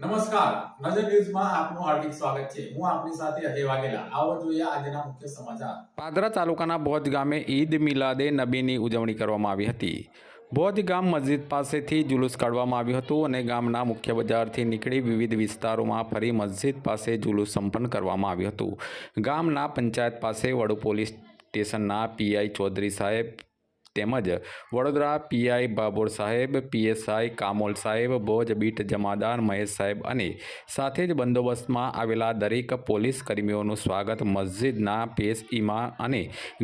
નમસ્કાર નજર ન્યૂઝમાં આપનું હાર્દિક સ્વાગત છે હું આપની સાથે અજય વાઘેલા આવો જોઈએ આજના મુખ્ય સમાચાર પાદરા તાલુકાના બોધ ગામે ઈદ મિલાદે નબીની ઉજવણી કરવામાં આવી હતી બોધ ગામ મસ્જિદ પાસેથી જુલુસ કાઢવામાં આવ્યું હતું અને ગામના મુખ્ય બજારથી નીકળી વિવિધ વિસ્તારોમાં ફરી મસ્જિદ પાસે જુલુસ સંપન્ન કરવામાં આવ્યું હતું ગામના પંચાયત પાસે વડુ પોલીસ સ્ટેશનના પીઆઈ ચૌધરી સાહેબ તેમજ વડોદરા પીઆઈ બાબор સાહેબ પીએસઆઈ કામોલ સાહેબ બોજ બીટ જમાદાર મહેશ સાહેબ અને સાથે જ બંદોબસ્તમાં આવેલા દરેક પોલીસ કર્મીઓનો સ્વાગત મસ્જિદના પેસ ઈમા અને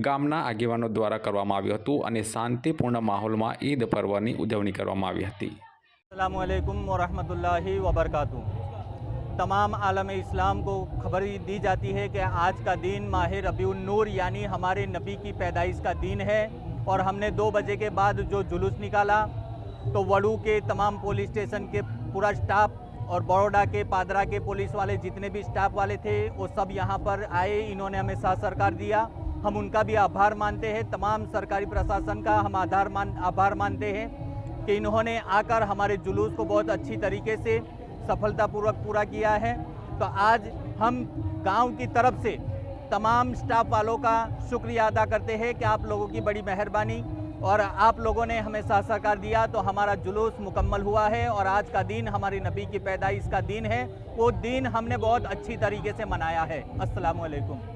ગામના આગેવાનો દ્વારા કરવામાં આવ્યુ હતું અને શાંતિપૂર્ણ માહોલમાં ઈદ પર્વની ઉજવણી કરવામાં આવી હતી અસલામુ અલયકુમ વરahmatullahi વબarakatuhu તમામ આલમે ઇસ્લામ કો ખબરી દી جاتی હે કે આજ કા દિન માહેર અબીઉનૂર યાની હમારે નબી કી پیدાઈસ કા દિન હે और हमने दो बजे के बाद जो जुलूस निकाला तो वड़ू के तमाम पुलिस स्टेशन के पूरा स्टाफ और बड़ोडा के पादरा के पुलिस वाले जितने भी स्टाफ वाले थे वो सब यहाँ पर आए इन्होंने हमें साथ सरकार दिया हम उनका भी आभार मानते हैं तमाम सरकारी प्रशासन का हम आधार मान आभार मानते हैं कि इन्होंने आकर हमारे जुलूस को बहुत अच्छी तरीके से सफलतापूर्वक पूरा किया है तो आज हम गांव की तरफ से तमाम स्टाफ वालों का शुक्रिया अदा करते हैं कि आप लोगों की बड़ी मेहरबानी और आप लोगों ने हमें साथ सहकार दिया तो हमारा जुलूस मुकम्मल हुआ है और आज का दिन हमारे नबी की पैदाइश का दिन है वो दिन हमने बहुत अच्छी तरीके से मनाया है असलकम